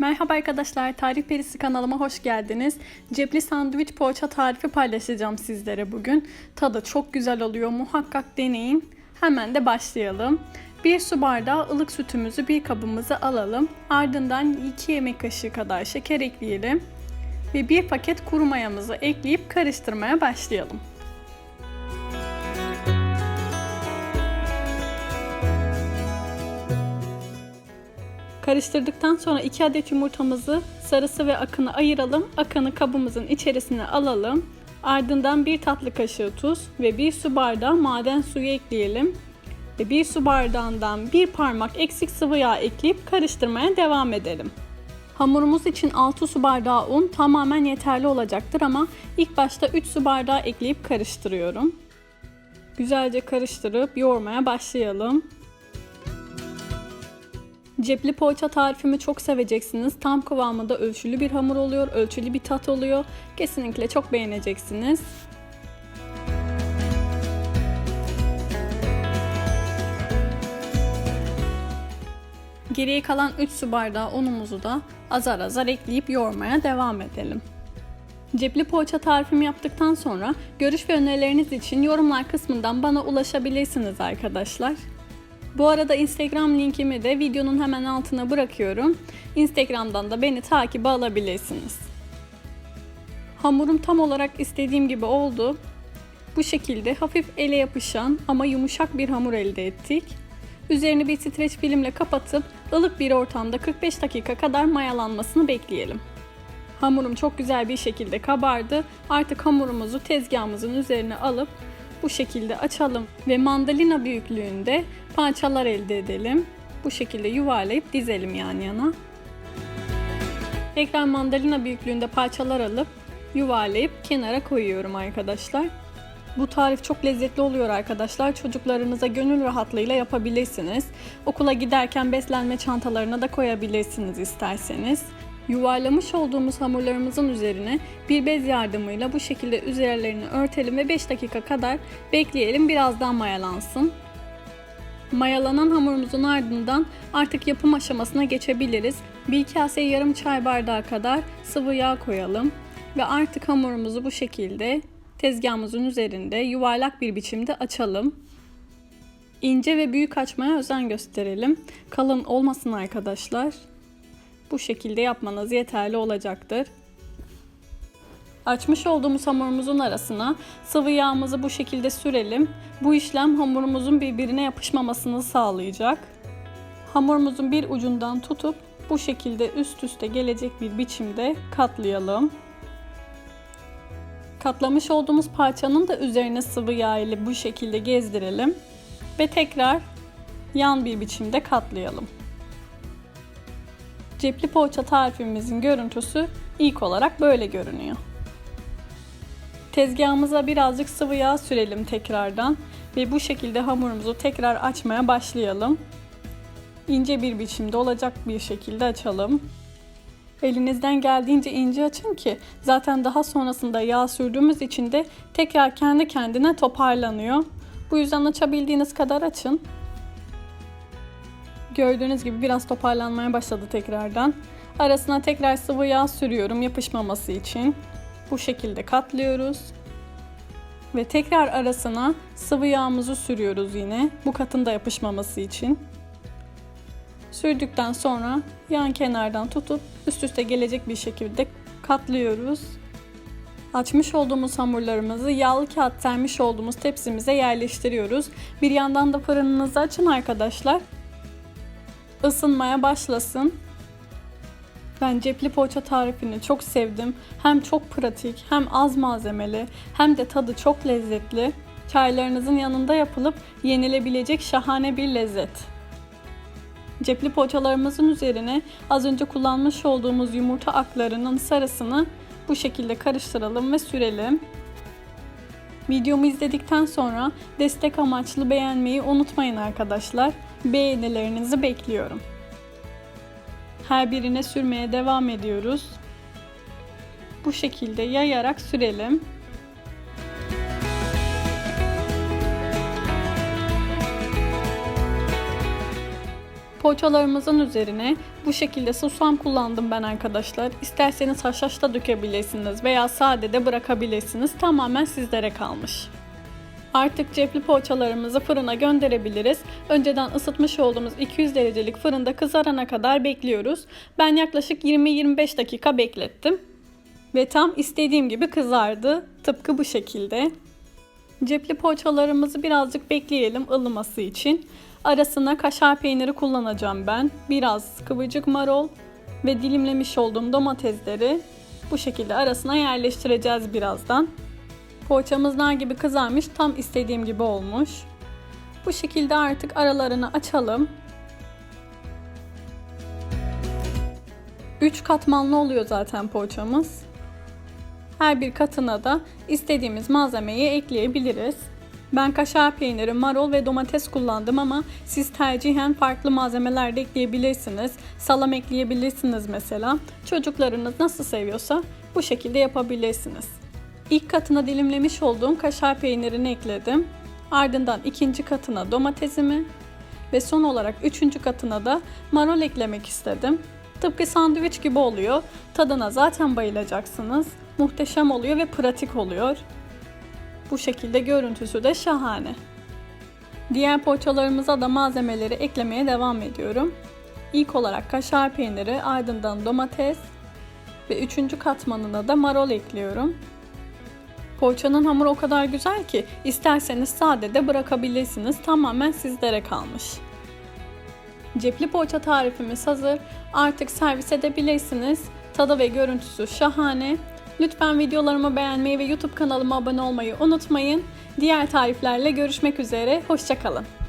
Merhaba arkadaşlar, Tarif Perisi kanalıma hoş geldiniz. Cepli sandviç poğaça tarifi paylaşacağım sizlere bugün. Tadı çok güzel oluyor, muhakkak deneyin. Hemen de başlayalım. 1 su bardağı ılık sütümüzü bir kabımıza alalım. Ardından 2 yemek kaşığı kadar şeker ekleyelim. Ve 1 paket kuru mayamızı ekleyip karıştırmaya başlayalım. Karıştırdıktan sonra 2 adet yumurtamızı sarısı ve akını ayıralım. Akını kabımızın içerisine alalım. Ardından 1 tatlı kaşığı tuz ve 1 su bardağı maden suyu ekleyelim. Ve 1 su bardağından 1 parmak eksik sıvı yağ ekleyip karıştırmaya devam edelim. Hamurumuz için 6 su bardağı un tamamen yeterli olacaktır ama ilk başta 3 su bardağı ekleyip karıştırıyorum. Güzelce karıştırıp yoğurmaya başlayalım. Cepli poğaça tarifimi çok seveceksiniz. Tam kıvamında ölçülü bir hamur oluyor, ölçülü bir tat oluyor. Kesinlikle çok beğeneceksiniz. Geriye kalan 3 su bardağı unumuzu da azar azar ekleyip yoğurmaya devam edelim. Cepli poğaça tarifimi yaptıktan sonra görüş ve önerileriniz için yorumlar kısmından bana ulaşabilirsiniz arkadaşlar. Bu arada Instagram linkimi de videonun hemen altına bırakıyorum. Instagram'dan da beni takip alabilirsiniz. Hamurum tam olarak istediğim gibi oldu. Bu şekilde hafif ele yapışan ama yumuşak bir hamur elde ettik. Üzerini bir streç filmle kapatıp ılık bir ortamda 45 dakika kadar mayalanmasını bekleyelim. Hamurum çok güzel bir şekilde kabardı. Artık hamurumuzu tezgahımızın üzerine alıp bu şekilde açalım ve mandalina büyüklüğünde parçalar elde edelim. Bu şekilde yuvarlayıp dizelim yan yana. Tekrar mandalina büyüklüğünde parçalar alıp yuvarlayıp kenara koyuyorum arkadaşlar. Bu tarif çok lezzetli oluyor arkadaşlar. Çocuklarınıza gönül rahatlığıyla yapabilirsiniz. Okula giderken beslenme çantalarına da koyabilirsiniz isterseniz. Yuvarlamış olduğumuz hamurlarımızın üzerine bir bez yardımıyla bu şekilde üzerlerini örtelim ve 5 dakika kadar bekleyelim birazdan mayalansın. Mayalanan hamurumuzun ardından artık yapım aşamasına geçebiliriz. Bir kaseye yarım çay bardağı kadar sıvı yağ koyalım ve artık hamurumuzu bu şekilde tezgahımızın üzerinde yuvarlak bir biçimde açalım. İnce ve büyük açmaya özen gösterelim. Kalın olmasın arkadaşlar. Bu şekilde yapmanız yeterli olacaktır. Açmış olduğumuz hamurumuzun arasına sıvı yağımızı bu şekilde sürelim. Bu işlem hamurumuzun birbirine yapışmamasını sağlayacak. Hamurumuzun bir ucundan tutup bu şekilde üst üste gelecek bir biçimde katlayalım. Katlamış olduğumuz parçanın da üzerine sıvı yağ ile bu şekilde gezdirelim ve tekrar yan bir biçimde katlayalım. Cepli poğaça tarifimizin görüntüsü ilk olarak böyle görünüyor. Tezgahımıza birazcık sıvı yağ sürelim tekrardan ve bu şekilde hamurumuzu tekrar açmaya başlayalım. İnce bir biçimde olacak bir şekilde açalım. Elinizden geldiğince ince açın ki zaten daha sonrasında yağ sürdüğümüz için de tekrar kendi kendine toparlanıyor. Bu yüzden açabildiğiniz kadar açın. Gördüğünüz gibi biraz toparlanmaya başladı tekrardan. Arasına tekrar sıvı yağ sürüyorum yapışmaması için. Bu şekilde katlıyoruz. Ve tekrar arasına sıvı yağımızı sürüyoruz yine. Bu katın da yapışmaması için. Sürdükten sonra yan kenardan tutup üst üste gelecek bir şekilde katlıyoruz. Açmış olduğumuz hamurlarımızı yağlı kağıt sermiş olduğumuz tepsimize yerleştiriyoruz. Bir yandan da fırınınızı açın arkadaşlar. Isınmaya başlasın. Ben cepli poğaça tarifini çok sevdim. Hem çok pratik, hem az malzemeli, hem de tadı çok lezzetli. Çaylarınızın yanında yapılıp yenilebilecek şahane bir lezzet. Cepli poğaçalarımızın üzerine az önce kullanmış olduğumuz yumurta aklarının sarısını bu şekilde karıştıralım ve sürelim. Videomu izledikten sonra destek amaçlı beğenmeyi unutmayın arkadaşlar. Beğenilerinizi bekliyorum. Her birine sürmeye devam ediyoruz. Bu şekilde yayarak sürelim. Poğaçalarımızın üzerine bu şekilde susam kullandım ben arkadaşlar. İsterseniz haşhaş da dökebilirsiniz veya sade de bırakabilirsiniz. Tamamen sizlere kalmış. Artık cepli poğaçalarımızı fırına gönderebiliriz. Önceden ısıtmış olduğumuz 200 derecelik fırında kızarana kadar bekliyoruz. Ben yaklaşık 20-25 dakika beklettim. Ve tam istediğim gibi kızardı. Tıpkı bu şekilde. Cepli poğaçalarımızı birazcık bekleyelim ılıması için. Arasına kaşar peyniri kullanacağım ben. Biraz kıvırcık marul ve dilimlemiş olduğum domatesleri bu şekilde arasına yerleştireceğiz birazdan. Poğaçamız nar gibi kızarmış. Tam istediğim gibi olmuş. Bu şekilde artık aralarını açalım. 3 katmanlı oluyor zaten poğaçamız. Her bir katına da istediğimiz malzemeyi ekleyebiliriz. Ben kaşar peyniri, marul ve domates kullandım ama siz tercihen farklı malzemeler de ekleyebilirsiniz. Salam ekleyebilirsiniz mesela. Çocuklarınız nasıl seviyorsa bu şekilde yapabilirsiniz. İlk katına dilimlemiş olduğum kaşar peynirini ekledim. Ardından ikinci katına domatesimi ve son olarak üçüncü katına da marul eklemek istedim. Tıpkı sandviç gibi oluyor. Tadına zaten bayılacaksınız. Muhteşem oluyor ve pratik oluyor. Bu şekilde görüntüsü de şahane. Diğer poğaçalarımıza da malzemeleri eklemeye devam ediyorum. İlk olarak kaşar peyniri, ardından domates ve üçüncü katmanına da marul ekliyorum. Poğaçanın hamuru o kadar güzel ki isterseniz sade de bırakabilirsiniz. Tamamen sizlere kalmış. Cepli poğaça tarifimiz hazır. Artık servis edebilirsiniz. Tadı ve görüntüsü şahane. Lütfen videolarımı beğenmeyi ve YouTube kanalıma abone olmayı unutmayın. Diğer tariflerle görüşmek üzere. Hoşçakalın.